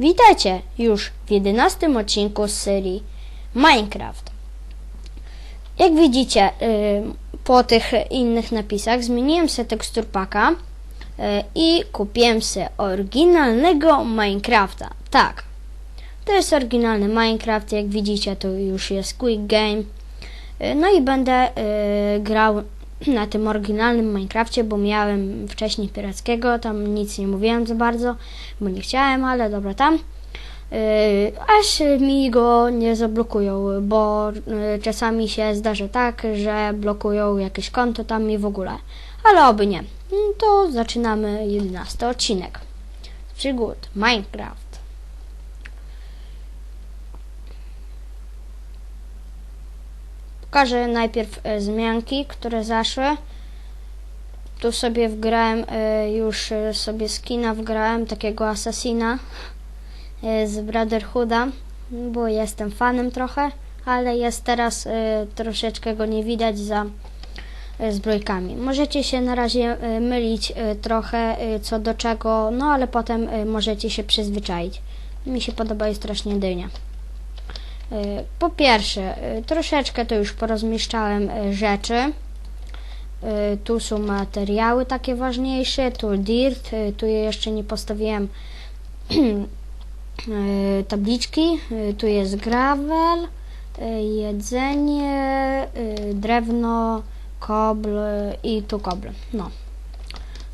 Witajcie już w jedenastym odcinku z serii Minecraft. Jak widzicie y, po tych innych napisach zmieniłem sobie tekstur paka y, i kupiłem sobie oryginalnego Minecrafta. Tak, to jest oryginalny Minecraft, jak widzicie to już jest Quick Game. Y, No i będę grał na tym oryginalnym Minecrafcie, bo miałem wcześniej pirackiego, tam nic nie mówiłem za bardzo, bo nie chciałem, ale dobra tam. Y, aż mi go nie zablokują, bo y, czasami się zdarza tak, że blokują jakieś konto tam i w ogóle. Ale oby nie. Mm, To zaczynamy 11 odcinek. Przygód Minecraft. Pokażę najpierw e, zmianki, które zaszły. Tu sobie wgrałem, e, już e, sobie skina wgrałem, takiego asasina z Brotherhooda, bo jestem fanem trochę, ale jest teraz troszeczkę go nie widać za zbrojkami. Możecie się na razie mylić trochę co do czego, no ale potem możecie się przyzwyczaić. Mi się podoba i strasznie dynia. Po pierwsze, e, troszeczkę to już porozmieszczałem e, rzeczy. E, Tu są materiały takie ważniejsze, tu dirt, tu jeszcze nie postawiłem tabliczki, tu jest gravel, jedzenie, drewno, kobl i tu kobl. No.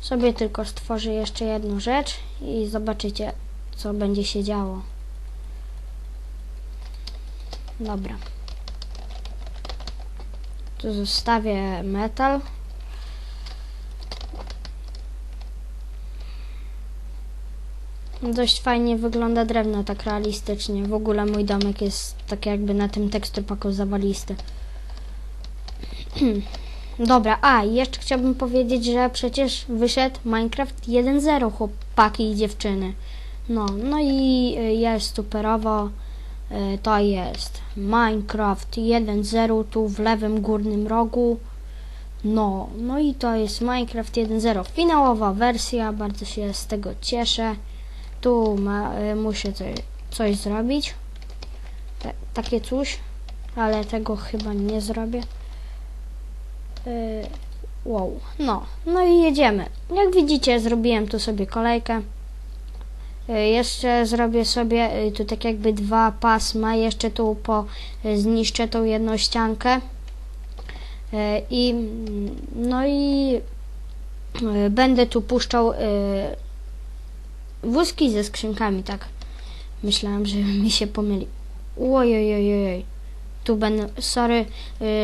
Sobie tylko stworzę jeszcze jedną rzecz i zobaczycie, co będzie się działo. Dobra. Tu zostawię metal. Dość fajnie wygląda drewno, tak realistycznie. W ogóle mój domek jest tak jakby na tym teksturpaku zawalisty. Dobra, a jeszcze chciałbym powiedzieć, że przecież wyszedł Minecraft 1.0 chłopaki i dziewczyny. No, no i y, jest superowo. Y, To jest Minecraft 1.0 tu w lewym górnym rogu. No, no i to jest Minecraft 1.0 finałowa wersja, bardzo się z tego cieszę. Tu ma, y, muszę coś, coś zrobić. Ta, takie coś, ale tego chyba nie zrobię. Y, wow, no, no i jedziemy. Jak widzicie, zrobiłem tu sobie kolejkę. Y, Jeszcze zrobię sobie y, tu tak jakby dwa pasma, jeszcze tu po y, zniszczę tą jedną ściankę. I mm, no i będę tu puszczał wózki ze skrzynkami, tak. Myślałem, że mi się pomyli. Ojojojoj. Tu będę, sorry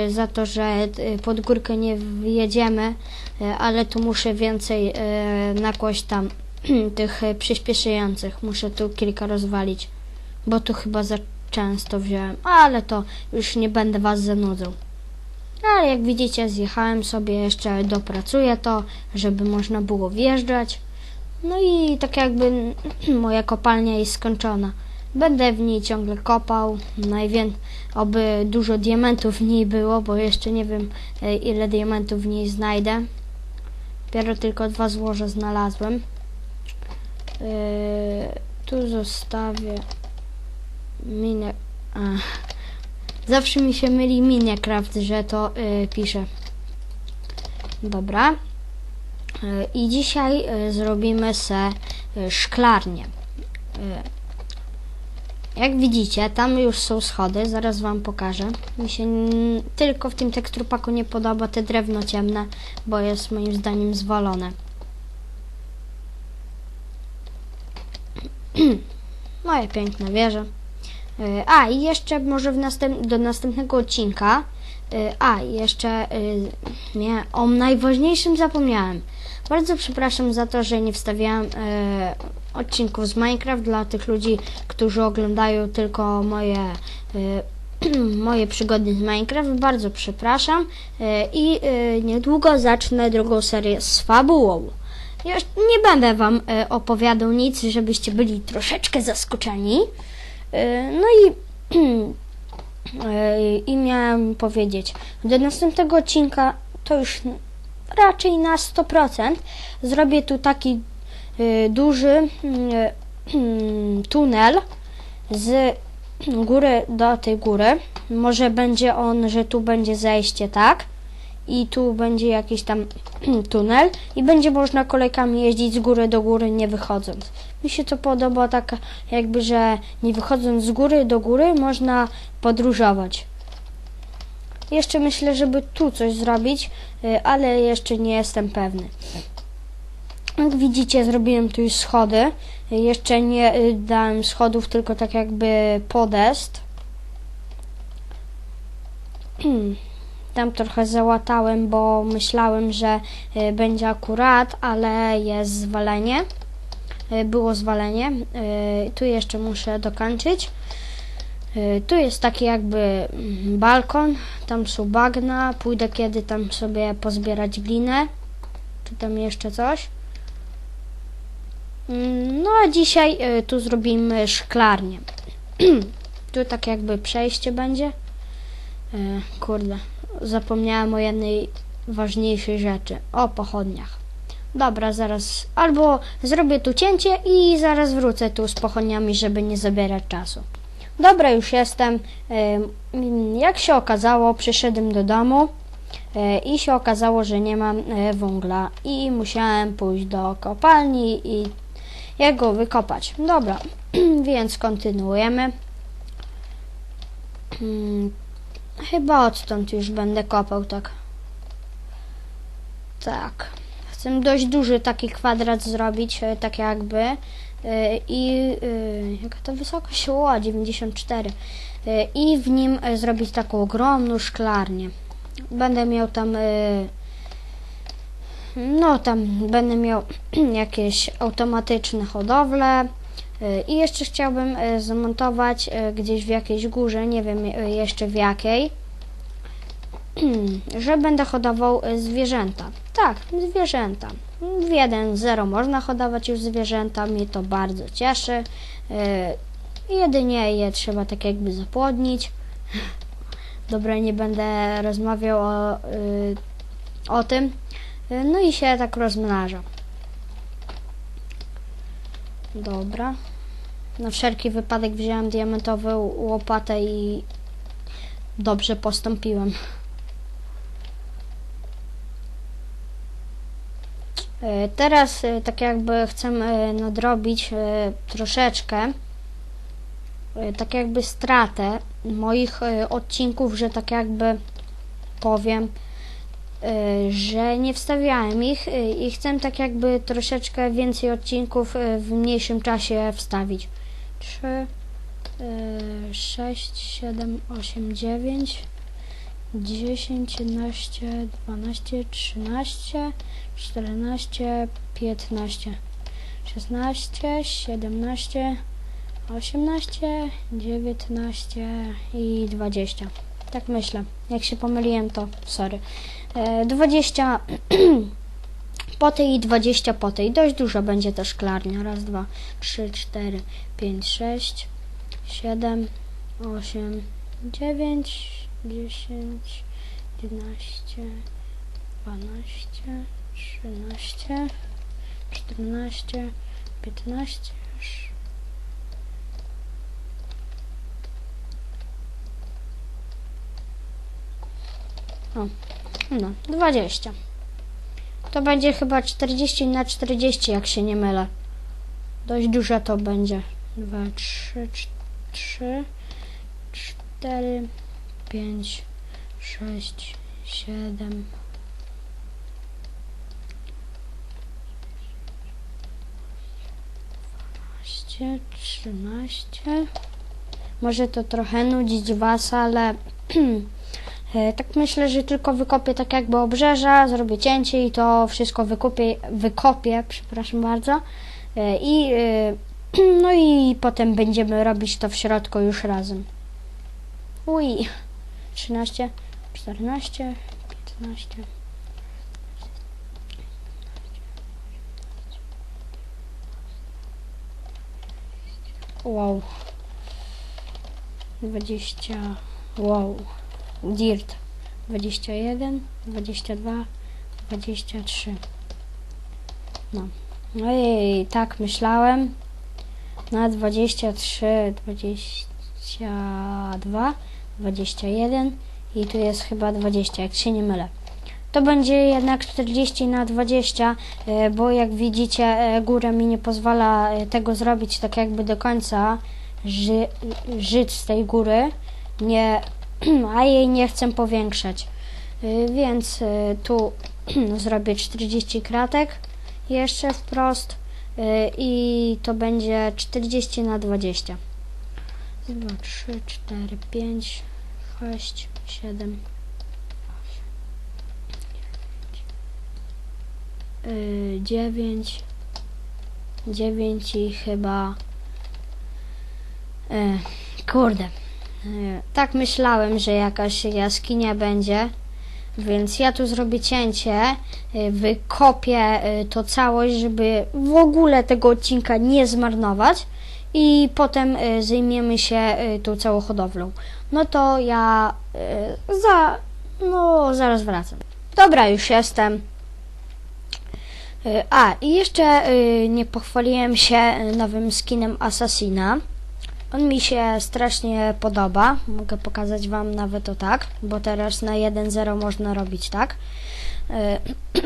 za to, że pod górkę nie wjedziemy, ale tu muszę więcej nakłaść tam tych y, przyspieszających. Muszę tu kilka rozwalić, bo tu chyba za często wziąłem, ale to już nie będę was zanudzał. Ale jak widzicie, zjechałem sobie, jeszcze dopracuję to, żeby można było wjeżdżać. No i tak jakby moja kopalnia jest skończona. Będę w niej ciągle kopał. Najwię... Oby dużo diamentów w niej było, bo jeszcze nie wiem e, ile diamentów w niej znajdę. Dopiero tylko dwa złoża znalazłem. Yy, tu zostawię minę. Zawsze mi się myli Minecraft, że to yy, piszę. Dobra. Yy, I dzisiaj zrobimy se szklarnię. Jak widzicie, tam już są schody, zaraz wam pokażę. Mi się tylko w tym teksturpaku nie podoba te drewno ciemne, bo jest moim zdaniem zwalone. Moje piękne wieże. Y, A, i jeszcze może w następ- do następnego odcinka. y, A, jeszcze y, nie, o najważniejszym zapomniałem. Bardzo przepraszam za to, że nie wstawiałem e, odcinków z Minecraft dla tych ludzi, którzy oglądają tylko moje, e, moje przygody z Minecraft. Bardzo przepraszam e, i e, niedługo zacznę drugą serię z fabułą. Już nie będę Wam e, opowiadał nic, żebyście byli troszeczkę zaskoczeni. E, no i e, i miałem powiedzieć, do następnego odcinka to już raczej na 100% zrobię tu taki duży, y, tunel z góry do tej góry. Może będzie on, że tu będzie zejście, tak? I tu będzie jakiś tam tunel i będzie można kolejkami jeździć z góry do góry, nie wychodząc. Mi się to podoba tak jakby, że nie wychodząc z góry do góry można podróżować. Jeszcze myślę, żeby tu coś zrobić, y, ale jeszcze nie jestem pewny. Jak widzicie, zrobiłem tu już schody. Jeszcze nie y, dałem schodów, tylko tak jakby podest. Tam trochę załatałem, bo myślałem, że y, będzie akurat, ale jest zwalenie. Y, Było zwalenie. Y, Tu jeszcze muszę dokończyć. Tu jest taki jakby mm, balkon, tam są bagna, pójdę kiedy tam sobie pozbierać glinę, czy tam jeszcze coś. Mm, No a dzisiaj tu zrobimy szklarnię. tu tak jakby przejście będzie. Kurde, zapomniałem o jednej ważniejszej rzeczy, o pochodniach. Dobra, zaraz albo zrobię tu cięcie i zaraz wrócę tu z pochodniami, żeby nie zabierać czasu. Dobra, już jestem. Jak się okazało, przyszedłem do domu e, i się okazało, że nie mam e, węgla i musiałem pójść do kopalni i jego wykopać. Dobra, więc kontynuujemy. Chyba odtąd już będę kopał, tak. Tak. Chcę dość duży taki kwadrat zrobić, e, tak jakby. e, I e, jaka to wysokość? O, 94. E, I w nim zrobić taką ogromną szklarnię. Będę miał tam. No, tam będę miał jakieś automatyczne hodowle. E, I jeszcze chciałbym e, zamontować e, gdzieś w jakiejś górze, nie wiem jeszcze w jakiej, że będę hodował zwierzęta. Tak, zwierzęta. W 1.0 można hodować już zwierzęta, mnie to bardzo cieszy. Jedynie je trzeba tak jakby zapłodnić. Dobra, nie będę rozmawiał o, o tym. No i się tak rozmnaża. Dobra. Na wszelki wypadek wziąłem diamentową łopatę i dobrze postąpiłem. E, Teraz e, tak jakby chcę e, nadrobić troszeczkę tak jakby stratę moich odcinków, że tak jakby powiem, że nie wstawiałem ich i chcę tak jakby troszeczkę więcej odcinków w mniejszym czasie wstawić. 3, 6, 7, 8, 9, 10, 11, 12, 13, 14, 15, 16, 17, 18, 19 i 20. Tak myślę. Jak się pomyliłem, to sorry. E, 20 po tej i 20 po tej. Dość dużo będzie to szklarnia. Raz, dwa, trzy, cztery, pięć, sześć, siedem, osiem, dziewięć, dziesięć, jedenaście, dwanaście, trzynaście, czternaście, piętnaście, O, no, 20. To będzie chyba 40 na 40, jak się nie mylę. Dość dużo to będzie. 2, 3, 3, 4, 5, 6, 7. Trzynaście. Może to trochę nudzić Was, ale Tak myślę, że tylko wykopię tak jakby obrzeża, zrobię cięcie i to wszystko wykopię, wykopię, przepraszam bardzo. E, I e, no i potem będziemy robić to w środku już razem. Uj. 13, 14, 15. Wow. 20. Wow. Dirt 21, 22, 23. No. No i tak myślałem. na 23, 22, 21 i tu jest chyba 20, jak się nie mylę. To będzie jednak 40 na 20, e, bo jak widzicie, e, góra mi nie pozwala e, tego zrobić tak jakby do końca, ży, żyć z tej góry, nie, a jej nie chcę powiększać. E, Więc e, tu zrobię 40 kratek jeszcze wprost y, i to będzie 40 na 20. 2, 3, 4, 5, 6, 7, 8, 9, 9 i chyba kurde. E, tak myślałem, że jakaś jaskinia będzie. Więc ja tu zrobię cięcie, y, wykopię y, to całość, żeby w ogóle tego odcinka nie zmarnować i potem zajmiemy się tą całą hodowlą. No to ja za, no zaraz wracam. Dobra, już jestem. A, i jeszcze nie pochwaliłem się nowym skinem Assassina. On mi się strasznie podoba. Mogę pokazać Wam nawet o tak, bo teraz na 1.0 można robić tak. E,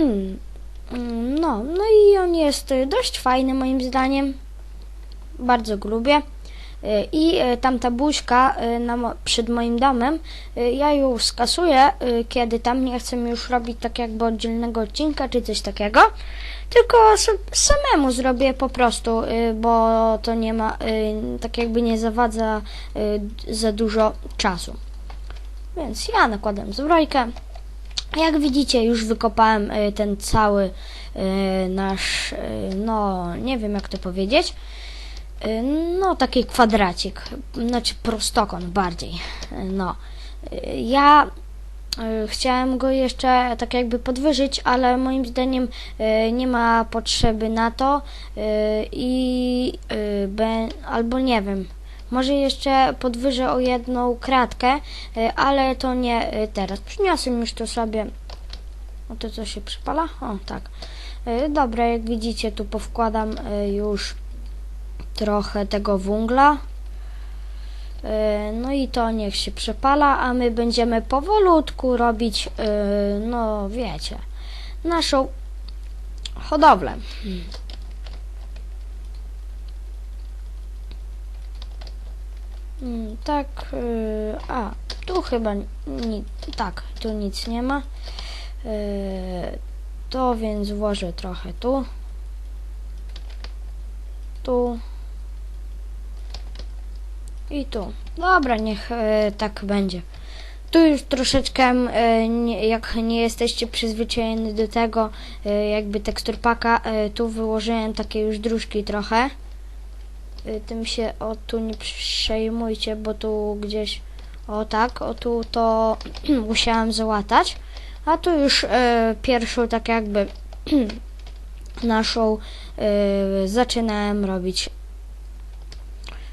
No, no i on jest dość fajny moim zdaniem. Bardzo go lubię. E, I e, tamta buźka przed moim domem, ja ją skasuję, kiedy tam nie chcę już robić tak jakby oddzielnego odcinka czy coś takiego. Tylko samemu zrobię po prostu, y, bo to nie ma, y, tak jakby nie zawadza y, za dużo czasu. Więc ja nakładam zbrojkę. Jak widzicie, już wykopałem ten cały nasz, no nie wiem jak to powiedzieć, no taki kwadracik, znaczy prostokąt bardziej. No, ja chciałem go jeszcze tak jakby podwyżyć, ale moim zdaniem y, nie ma potrzeby na to y, i albo nie wiem. Może jeszcze podwyżę o jedną kratkę, ale to nie teraz. Przyniosłem już to sobie. O to co się przypala? O tak. Dobra, jak widzicie, tu powkładam już trochę tego węgla. Y, No i to niech się przepala, a my będziemy powolutku robić, y, no wiecie, naszą hodowlę. Mm, Tak, y, a tu chyba ni, tak, tu nic nie ma. To więc włożę trochę tu. Tu. I tu. Dobra, niech e, tak będzie. Tu już troszeczkę, e, nie, jak nie jesteście przyzwyczajeni do tego, e, jakby teksturpaka, tu wyłożyłem takie już dróżki trochę. Tym się, o tu nie przejmujcie, bo tu gdzieś, o tak, o tu to musiałem załatać. A tu już pierwszą tak jakby naszą e, zaczynałem robić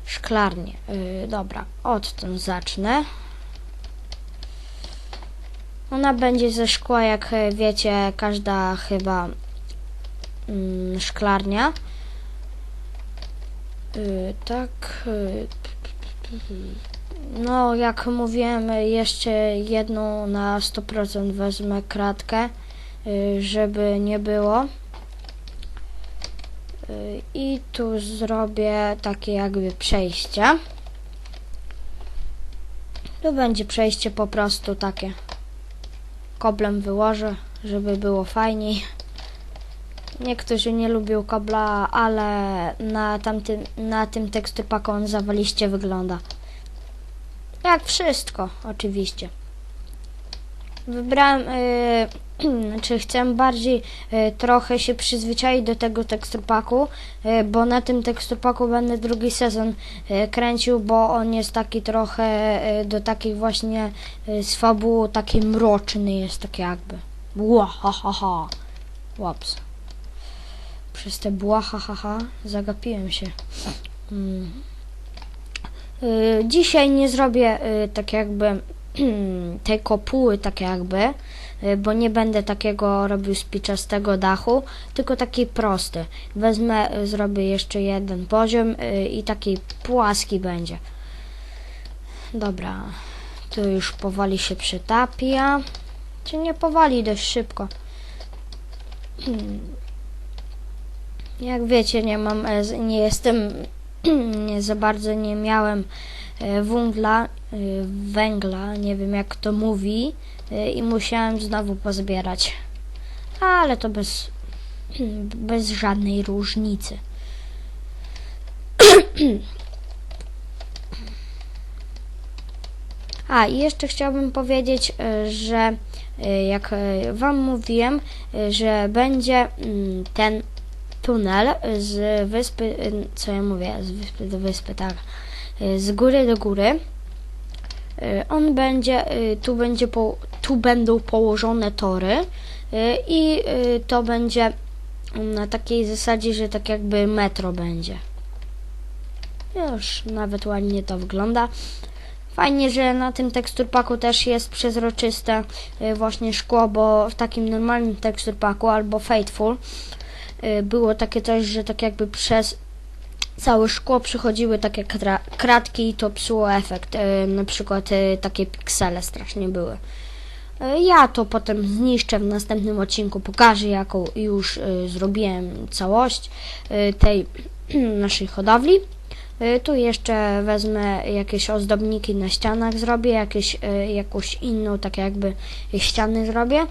szklarnię. Yy, dobra, odtąd zacznę. Ona będzie ze szkła, jak e, wiecie, każda chyba mm, szklarnia. Yy, tak. Yy, no, jak mówiłem, jeszcze jedną na 100% wezmę kratkę, yy, żeby nie było. I tu zrobię takie jakby przejście. Tu będzie przejście po prostu takie. Koblem wyłożę, żeby było fajniej. Niektórzy nie lubią kobla, ale na, tamtym, na tym teksturpaku on zawaliście wygląda. Jak wszystko, oczywiście. Wybrałem, y, czy chcę bardziej y, trochę się przyzwyczaić do tego teksturpaku, y, bo na tym teksturpaku będę drugi sezon y, kręcił, bo on jest taki trochę do takich właśnie y, z taki mroczny jest tak jakby. Bła, ha, ha. Łaps. Przez te bła, ha, ha, zagapiłem się. Mm. Dzisiaj nie zrobię tak jakby tej kopuły tak jakby, bo nie będę takiego robił spiczastego dachu, tylko taki prosty. Wezmę, y, zrobię jeszcze jeden poziom y, i taki płaski będzie. Dobra, tu już powoli się przytapia. Czy nie powoli, dość szybko. Hmm. Jak wiecie, nie mam, e, z- nie jestem, nie za bardzo nie miałem e, węgla, e, węgla, nie wiem jak to mówi i musiałem znowu pozbierać. Ale to bez, bez żadnej różnicy. A, i jeszcze chciałbym powiedzieć, e, że e, jak Wam mówiłem, że będzie mm, ten tunel z wyspy, co ja mówię, z wyspy do wyspy, tak, z góry do góry. On będzie, tu będzie, po, tu będą położone tory e, i e, to będzie na takiej zasadzie, że tak jakby metro będzie. Już nawet ładnie to wygląda. Fajnie, że na tym teksturpaku też jest przezroczyste y, właśnie szkło, bo w takim normalnym teksturpaku albo Fateful y, było takie coś, że tak jakby przez całe szkło przychodziły takie kra- kratki i to psuło efekt. Y, Na przykład y, takie piksele strasznie były. Y, Ja to potem zniszczę w następnym odcinku, pokażę jaką już y, zrobiłem całość y, tej naszej hodowli. Tu jeszcze wezmę jakieś ozdobniki na ścianach, zrobię jakieś, jakąś inną, tak jakby ściany zrobię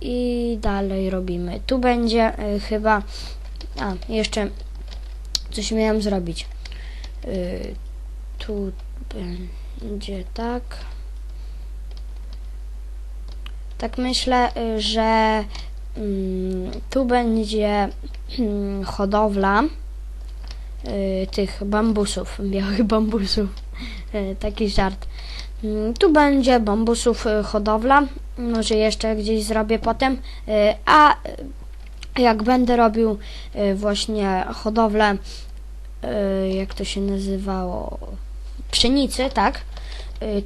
i dalej robimy. Tu będzie chyba, a jeszcze coś miałam zrobić. Tu będzie tak. Tak myślę, y, że mm, tu będzie mm, hodowla y, tych bambusów, białych bambusów. Y, Taki żart. Mm, Tu będzie bambusów hodowla. Może jeszcze gdzieś zrobię potem. A jak będę robił właśnie hodowlę, jak to się nazywało? Pszenicy, tak?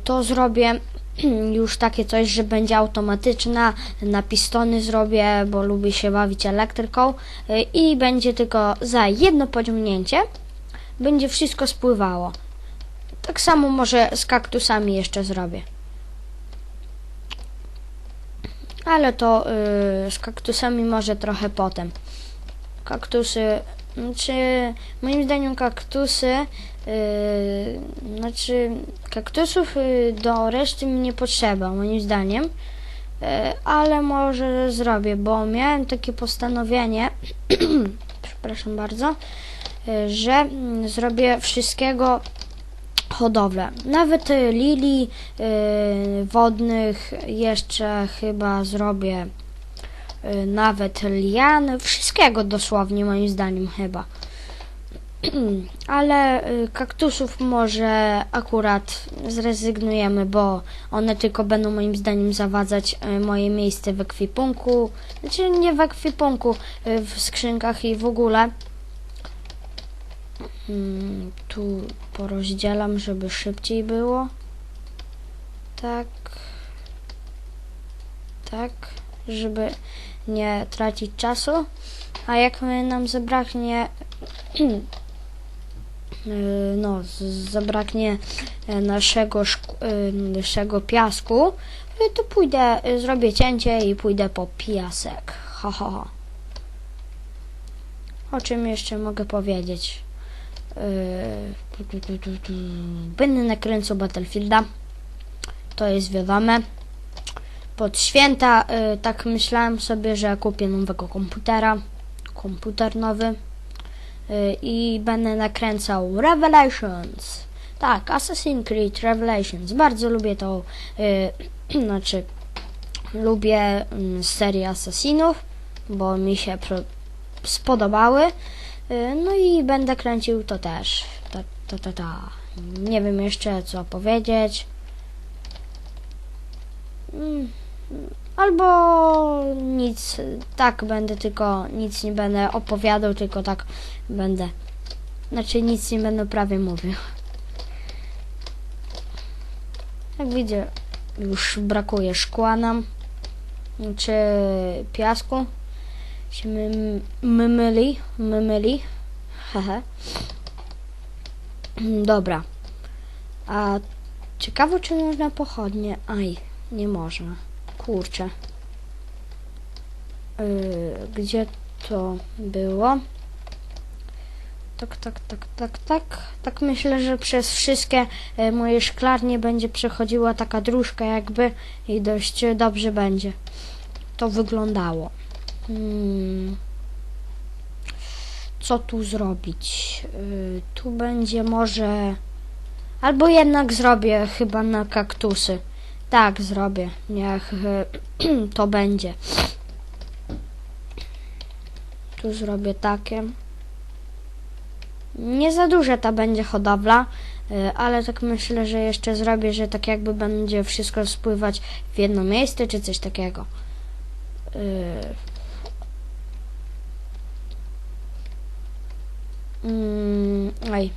To zrobię już takie coś, że będzie automatyczna, na pistony zrobię, bo lubię się bawić elektryką y, i będzie tylko za jedno pociągnięcie będzie wszystko spływało. Tak samo może z kaktusami jeszcze zrobię. Ale to y, z kaktusami może trochę potem. Kaktusy, znaczy moim zdaniem kaktusy, y, znaczy kaktusów y, do reszty mi nie potrzeba, moim zdaniem. Y, ale może zrobię, bo miałem takie postanowienie, przepraszam bardzo, y, że mm, zrobię wszystkiego hodowlę. Nawet y, lilii y, wodnych jeszcze chyba zrobię nawet lian, wszystkiego dosłownie moim zdaniem chyba. Ale y, kaktusów może akurat zrezygnujemy, bo one tylko będą moim zdaniem zawadzać y, moje miejsce w ekwipunku. Znaczy nie w ekwipunku, w skrzynkach i w ogóle. Mm, tu porozdzielam, żeby szybciej było. Tak. Tak, żeby nie tracić czasu. A jak nam zabraknie no, zabraknie e, naszego, y, naszego piasku, y, to pójdę, zrobię cięcie i pójdę po piasek. Ha, ha, ha. O czym jeszcze mogę powiedzieć? Będę nakręcał Battlefielda. To jest wiadome. Pod święta yy, tak myślałem sobie, że kupię nowego komputera. Komputer nowy. Yy, I będę nakręcał Revelations. Tak, Assassin's Creed Revelations. Bardzo lubię to. Yy, znaczy, lubię mm, serię Assassinów, bo mi się spodobały. Y, No i będę kręcił to też. Ta, ta, ta, ta. Nie wiem jeszcze co powiedzieć. Mm, Albo nic, tak będę tylko, nic nie będę opowiadał, tylko tak będę. Znaczy nic nie będę prawie mówił. Jak widzę, już brakuje szkła nam. czy piasku się my, my myli, my myli. Hehe. Dobra. A ciekawe, czy można pochodnie? Aj, nie można. Kurczę. Yy, gdzie to było? Tak, tak, tak, tak, tak. Tak myślę, że przez wszystkie e, moje szklarnie będzie przechodziła taka dróżka jakby i dość dobrze będzie to wyglądało. Hmm. Co tu zrobić? Y, tu będzie może... Albo jednak zrobię chyba na kaktusy. Tak, zrobię. Niech y, to będzie. Tu zrobię takie. Nie za duża ta będzie hodowla, y, ale tak myślę, że jeszcze zrobię, że tak jakby będzie wszystko spływać w jedno miejsce, czy coś takiego. Y, Mm, oj.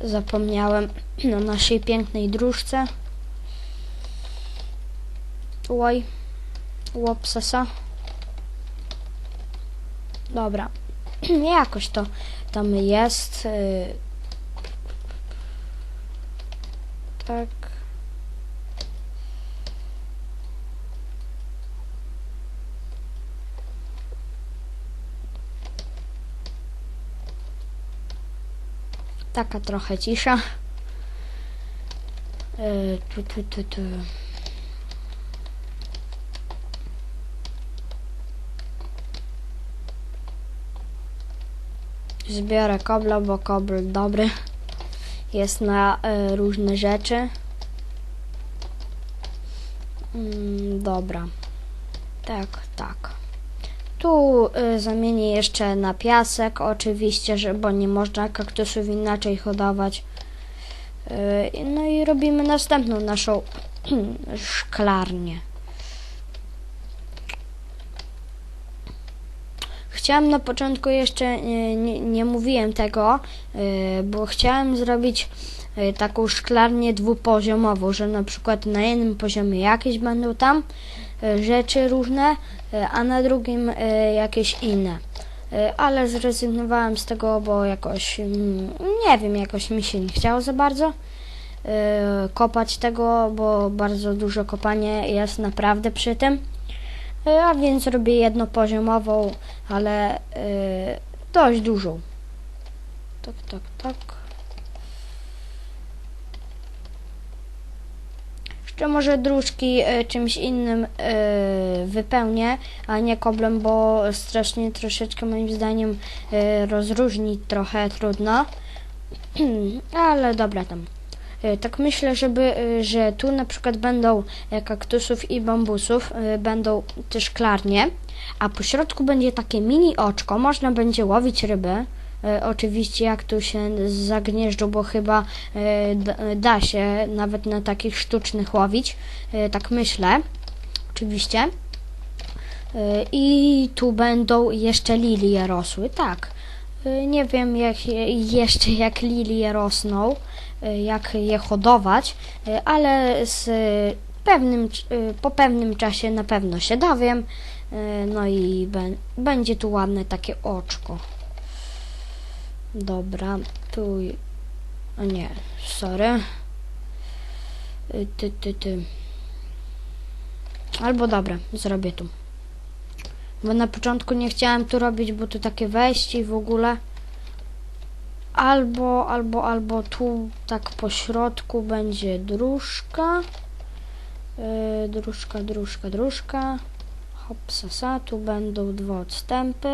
Zapomniałem o naszej pięknej dróżce. Oj. Łopsasa. Dobra. Jakoś to tam jest. y, Tak. Taka trochę cisza. Y, Tu, tu, tu, tu. Zbiorę kobla, bo kobl dobry jest na y, różne rzeczy. Mm, dobra. Tak, tak. Tu y, zamienię jeszcze na piasek, oczywiście, że, bo nie można kaktusów inaczej hodować. Y, no i robimy następną naszą szklarnię. Chciałam na początku jeszcze, nie, nie, nie mówiłem tego, y, bo chciałem zrobić y, taką szklarnię dwupoziomową, że na przykład na jednym poziomie jakieś będą tam y, rzeczy różne, a na drugim jakieś inne. Ale zrezygnowałem z tego, bo jakoś, mm, nie wiem, jakoś mi się nie chciało za bardzo kopać tego, bo bardzo dużo kopanie jest naprawdę przy tym. A więc robię jednopoziomową, ale y, dość dużą. Tak, tak, tak. Jeszcze może dróżki y, czymś innym y, wypełnię, a nie koblem, bo strasznie troszeczkę moim zdaniem y, rozróżnić trochę trudno. Ale dobra tam. Y, Tak myślę, żeby, y, że tu na przykład będą e, kaktusów i bambusów, będą te szklarnie, a po środku będzie takie mini oczko, można będzie łowić ryby. Oczywiście jak tu się zagnieżdżą, bo chyba da- się nawet na takich sztucznych łowić, tak myślę. Oczywiście. I tu będą jeszcze lilie rosły, tak. Y, Nie wiem jak je, jeszcze jak lilie rosną, y, jak je hodować, y, ale z pewnym, po pewnym czasie na pewno się dowiem. No i bę- będzie tu ładne takie oczko. Dobra, tu. O nie, sorry. Ty, ty, ty. Albo dobra, zrobię tu. Bo na początku nie chciałem tu robić, bo tu takie wejście i w ogóle. Albo, albo, albo tu tak po środku będzie dróżka. Yy, dróżka, dróżka, dróżka. Hop, sasa, tu będą dwa odstępy.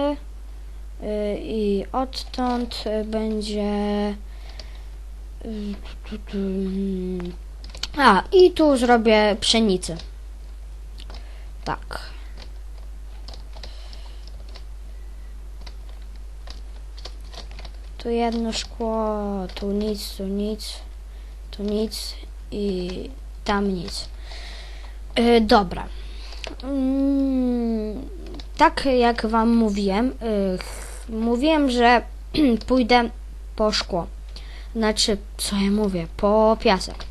Yy, I odtąd będzie. y, tu, tu, tu, mm. A, i tu zrobię pszenicę. Tak. Tu jedno szkło, tu nic, tu nic, tu nic i tam nic. Y, dobra. Mm, tak jak Wam mówiłem, ch- mówiłem, że pójdę po szkło. Znaczy, co ja mówię, po piasek.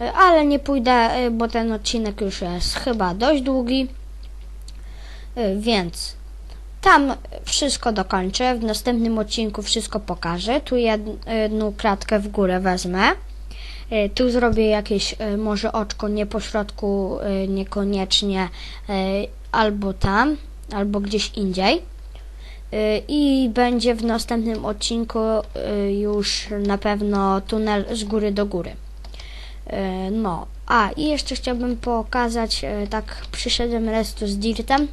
y, ale nie pójdę, bo ten odcinek już jest chyba dość długi. Więc tam wszystko dokończę. W następnym odcinku wszystko pokażę. Tu jed- jedną kratkę w górę wezmę. Y, Tu zrobię jakieś y, może oczko nie po środku, y, niekoniecznie albo tam, albo gdzieś indziej. I będzie w następnym odcinku już na pewno tunel z góry do góry. No, a i jeszcze chciałbym pokazać, tak przyszedłem raz tu z Dirtem.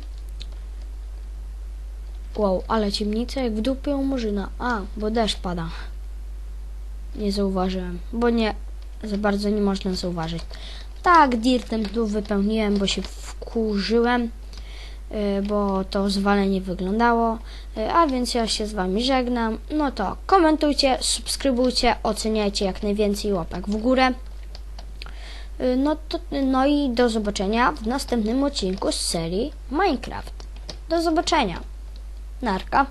Wow, ale ciemnica jak w dupie u murzyna. A, bo deszcz pada. Nie zauważyłem, bo nie, za bardzo nie można zauważyć. Tak, Dirtem tu wypełniłem, bo się wkurzyłem, y, bo to zwalenie wyglądało. Y, A więc ja się z Wami żegnam. No to komentujcie, subskrybujcie, oceniajcie jak najwięcej łapek w górę. Y, No, to, no i do zobaczenia w następnym odcinku z serii Minecraft. Do zobaczenia. Narka.